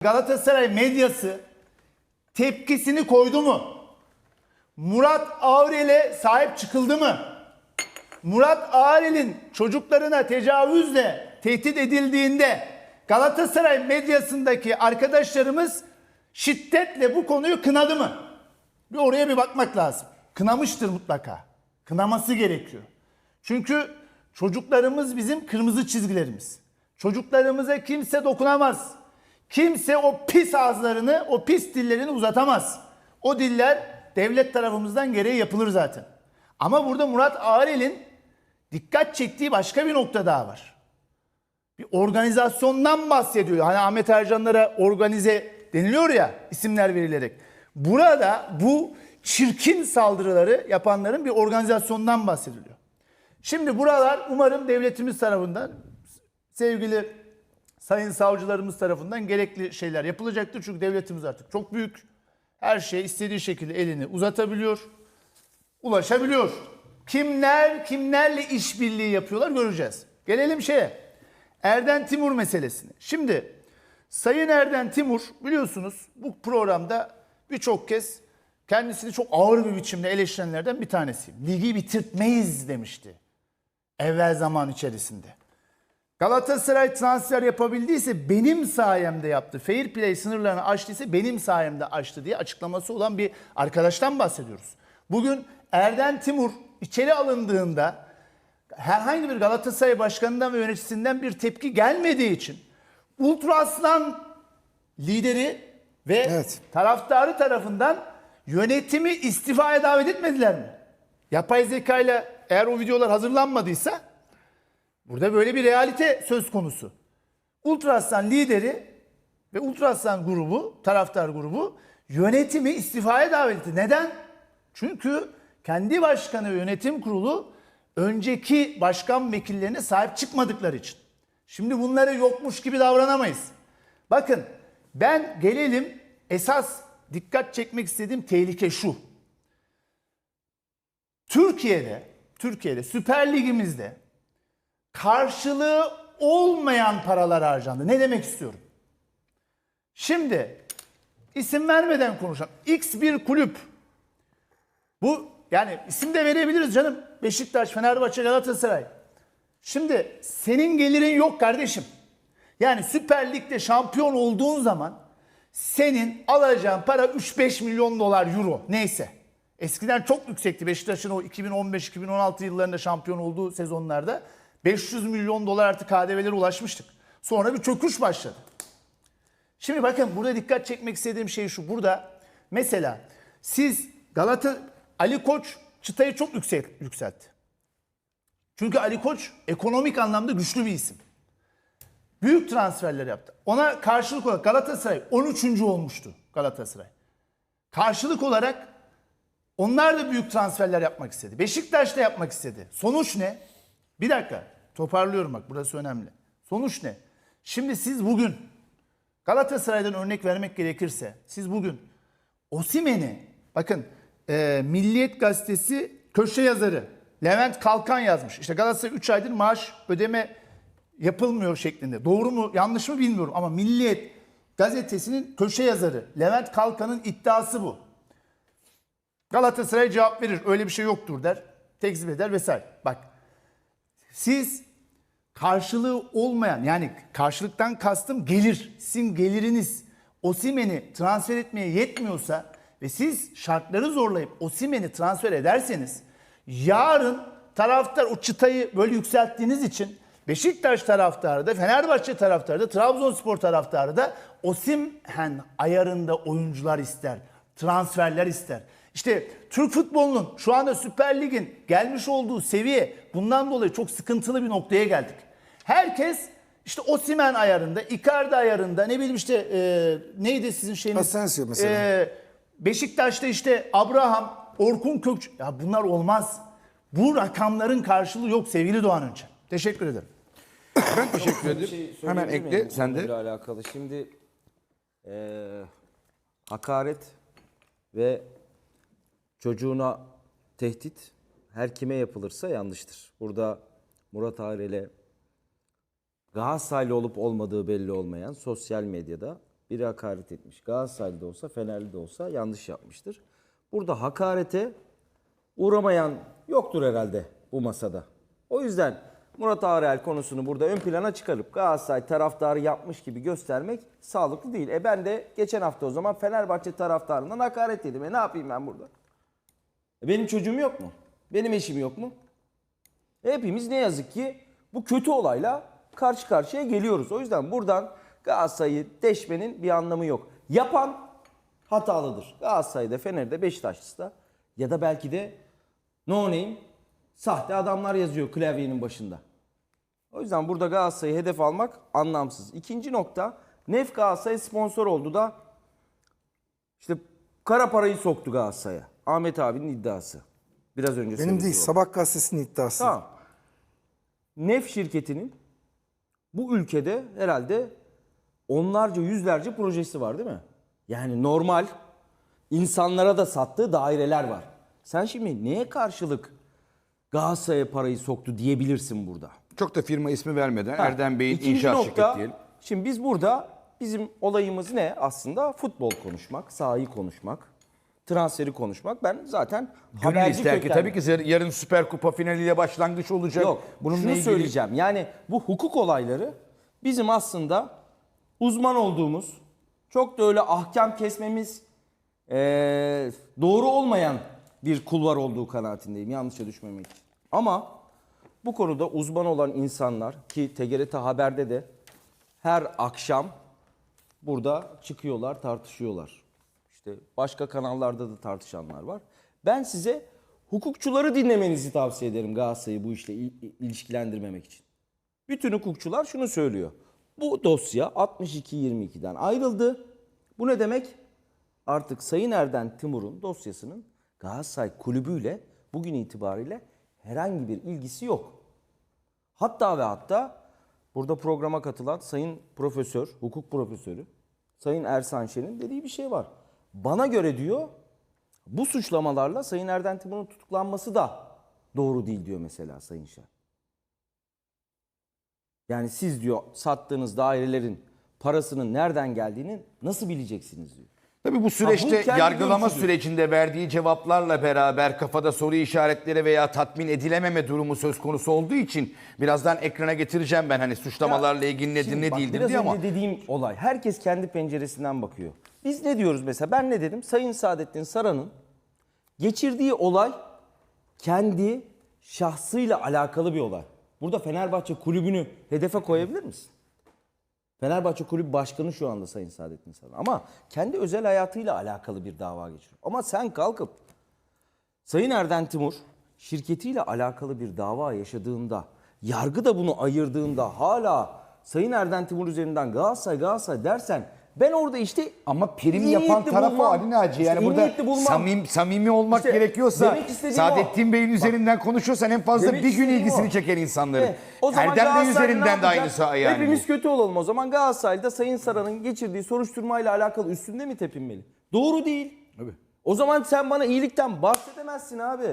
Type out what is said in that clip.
Galatasaray medyası tepkisini koydu mu? Murat Ağrel'e sahip çıkıldı mı? Murat Ağrel'in çocuklarına tecavüzle tehdit edildiğinde Galatasaray medyasındaki arkadaşlarımız şiddetle bu konuyu kınadı mı? Bir oraya bir bakmak lazım. Kınamıştır mutlaka. Kınaması gerekiyor. Çünkü çocuklarımız bizim kırmızı çizgilerimiz. Çocuklarımıza kimse dokunamaz. Kimse o pis ağızlarını, o pis dillerini uzatamaz. O diller devlet tarafımızdan gereği yapılır zaten. Ama burada Murat Ağrel'in dikkat çektiği başka bir nokta daha var. Bir organizasyondan bahsediyor. Hani Ahmet Ercanlara organize deniliyor ya isimler verilerek. Burada bu çirkin saldırıları yapanların bir organizasyondan bahsediliyor. Şimdi buralar umarım devletimiz tarafından sevgili sayın savcılarımız tarafından gerekli şeyler yapılacaktır. Çünkü devletimiz artık çok büyük. Her şey istediği şekilde elini uzatabiliyor, ulaşabiliyor. Kimler kimlerle işbirliği yapıyorlar göreceğiz. Gelelim şeye. Erden Timur meselesine. Şimdi Sayın Erden Timur biliyorsunuz bu programda birçok kez kendisini çok ağır bir biçimde eleştirenlerden bir tanesi. Ligi bitirtmeyiz demişti evvel zaman içerisinde. Galatasaray transfer yapabildiyse benim sayemde yaptı. Fair play sınırlarını aştıysa benim sayemde aştı diye açıklaması olan bir arkadaştan bahsediyoruz. Bugün Erden Timur içeri alındığında herhangi bir Galatasaray başkanından ve yöneticisinden bir tepki gelmediği için Ultra Aslan lideri ve Evet. taraftarı tarafından yönetimi istifaya davet etmediler mi? Yapay zeka ile eğer o videolar hazırlanmadıysa burada böyle bir realite söz konusu. Ultra Aslan lideri ve Ultra Aslan grubu, taraftar grubu yönetimi istifaya davet etti. Neden? Çünkü kendi başkanı ve yönetim kurulu önceki başkan vekillerine sahip çıkmadıkları için. Şimdi bunları yokmuş gibi davranamayız. Bakın ben gelelim esas dikkat çekmek istediğim tehlike şu. Türkiye'de, Türkiye'de Süper Ligimizde karşılığı olmayan paralar harcandı. Ne demek istiyorum? Şimdi isim vermeden konuşalım. X bir kulüp. Bu yani isim de verebiliriz canım. Beşiktaş, Fenerbahçe, Galatasaray. Şimdi senin gelirin yok kardeşim. Yani Süper Lig'de şampiyon olduğun zaman senin alacağın para 3-5 milyon dolar euro neyse. Eskiden çok yüksekti Beşiktaş'ın o 2015-2016 yıllarında şampiyon olduğu sezonlarda 500 milyon dolar artık KDV'lere ulaşmıştık. Sonra bir çöküş başladı. Şimdi bakın burada dikkat çekmek istediğim şey şu. Burada mesela siz Galata Ali Koç çıtayı çok yüksek, yükseltti. Çünkü Ali Koç ekonomik anlamda güçlü bir isim. Büyük transferler yaptı. Ona karşılık olarak Galatasaray 13. olmuştu Galatasaray. Karşılık olarak onlar da büyük transferler yapmak istedi. Beşiktaş da yapmak istedi. Sonuç ne? Bir dakika. Toparlıyorum bak burası önemli. Sonuç ne? Şimdi siz bugün Galatasaray'dan örnek vermek gerekirse siz bugün Osimen'i bakın e, Milliyet Gazetesi köşe yazarı Levent Kalkan yazmış. İşte Galatasaray 3 aydır maaş ödeme yapılmıyor şeklinde. Doğru mu yanlış mı bilmiyorum ama Milliyet Gazetesi'nin köşe yazarı Levent Kalkan'ın iddiası bu. Galatasaray cevap verir. Öyle bir şey yoktur der. Tekzip eder vesaire. Bak siz karşılığı olmayan yani karşılıktan kastım gelir. Sizin geliriniz Osimen'i transfer etmeye yetmiyorsa ve siz şartları zorlayıp Osimen'i transfer ederseniz yarın taraftar o çıtayı böyle yükselttiğiniz için Beşiktaş taraftarı da Fenerbahçe taraftarı da Trabzonspor taraftarı da Osimhen ayarında oyuncular ister. Transferler ister. İşte Türk futbolunun şu anda Süper Lig'in gelmiş olduğu seviye bundan dolayı çok sıkıntılı bir noktaya geldik. Herkes işte Osimen ayarında, Icardi ayarında ne bileyim işte e, neydi sizin şeyiniz? Asensio mesela. E, Beşiktaş'ta işte Abraham, Orkun Kökçü. Ya bunlar olmaz. Bu rakamların karşılığı yok sevgili Doğan Önce. Teşekkür ederim. Ben teşekkür ederim. şey Hemen ekle bu sen de. alakalı. Şimdi eee, hakaret ve çocuğuna tehdit her kime yapılırsa yanlıştır. Burada Murat Arel'e Galatasaraylı olup olmadığı belli olmayan sosyal medyada biri hakaret etmiş. Galatasaraylı da olsa, Fenerli de olsa yanlış yapmıştır. Burada hakarete uğramayan yoktur herhalde bu masada. O yüzden Murat Ağrel konusunu burada ön plana çıkarıp Galatasaray taraftarı yapmış gibi göstermek sağlıklı değil. E ben de geçen hafta o zaman Fenerbahçe taraftarından hakaret yedim. E ne yapayım ben burada? Benim çocuğum yok mu? Benim eşim yok mu? Hepimiz ne yazık ki bu kötü olayla karşı karşıya geliyoruz. O yüzden buradan Galatasaray'ı deşmenin bir anlamı yok. Yapan hatalıdır. Galatasaray'da, Fener'de, Beşiktaş'ta ya da belki de no name sahte adamlar yazıyor klavyenin başında. O yüzden burada Galatasaray'ı hedef almak anlamsız. İkinci nokta Nef Galatasaray sponsor oldu da işte kara parayı soktu Galatasaray'a. Ahmet abinin iddiası. Biraz önce Benim değil, o. Sabah gazetesinin iddiası. Tamam. Nef şirketinin bu ülkede herhalde onlarca yüzlerce projesi var değil mi? Yani normal insanlara da sattığı daireler var. Sen şimdi neye karşılık Galatasaray'a parayı soktu diyebilirsin burada. Çok da firma ismi vermeden Ha, Erdem Bey'in inşaat nokta, şirketi diyelim. Şimdi biz burada bizim olayımız ne? Aslında futbol konuşmak, sahayı konuşmak, transferi konuşmak. Ben zaten Gönül haberci ister ki kökenli- tabii ki yarın Süper Kupa finaliyle başlangıç olacak. Yok. Bununla şunu ilgili söyleyeceğim. Yani bu hukuk olayları bizim aslında uzman olduğumuz, çok da öyle ahkam kesmemiz eee, doğru olmayan bir kulvar olduğu kanaatindeyim. Yanlışa düşmemek için. Ama bu konuda uzman olan insanlar ki TGRT Haber'de de her akşam burada çıkıyorlar, tartışıyorlar. Başka kanallarda da tartışanlar var. Ben size hukukçuları dinlemenizi tavsiye ederim Galatasaray'ı bu işle il- il- ilişkilendirmemek için. Bütün hukukçular şunu söylüyor. Bu dosya 62-22'den ayrıldı. Bu ne demek? Artık Sayın Erden Timur'un dosyasının Galatasaray kulübüyle bugün itibariyle herhangi bir ilgisi yok. Hatta ve hatta burada programa katılan Sayın Profesör, hukuk profesörü Sayın Ersan Şen'in dediği bir şey var. Bana göre diyor bu suçlamalarla Sayın Erden Timur'un tutuklanması da doğru değil diyor mesela Sayın Şen. Yani siz diyor sattığınız dairelerin parasının nereden geldiğini nasıl bileceksiniz diyor. Tabii bu Ha, süreçte bu kendi yargılama sürecinde verdiği cevaplarla beraber kafada soru işaretleri veya tatmin edilememe durumu söz konusu olduğu için birazdan ekrana getireceğim ben hani suçlamalarla ilgili nedir ne değildir diye ama dediğim olay. Herkes kendi penceresinden bakıyor. Biz ne diyoruz mesela? Ben ne dedim? Sayın Saadettin Saran'ın geçirdiği olay kendi şahsıyla alakalı bir olay. Burada Fenerbahçe kulübünü hedefe koyabilir misin? Fenerbahçe Kulübü Başkanı şu anda Sayın Saadettin Saran. Ama kendi özel hayatıyla alakalı bir dava geçiriyor. Ama sen kalkıp Sayın Erden Timur şirketiyle alakalı bir dava yaşadığında, yargı da bunu ayırdığında hala Sayın Erden Timur üzerinden Galatasaray Galatasaray dersen ben orada işte ama prim iyi yapan niyetli tarafı bulmam. Ali Naci. Yani İşte iyi burada bulmam. samim, samimi olmak İşte gerekiyorsa demek istediğim Saadettin o. Bey'in üzerinden konuşuyorsan en fazla Demek bir gün istediğim ilgisini o. çeken insanların. Evet, o zaman Erdem Bey ne üzerinden de yapacak? aynısı yani. Hepimiz kötü olalım o zaman. Galatasaray'da Sayın Saran'ın geçirdiği soruşturmayla alakalı üstünde mi tepinmeli? Doğru değil. O zaman sen bana iyilikten bahsedemezsin abi.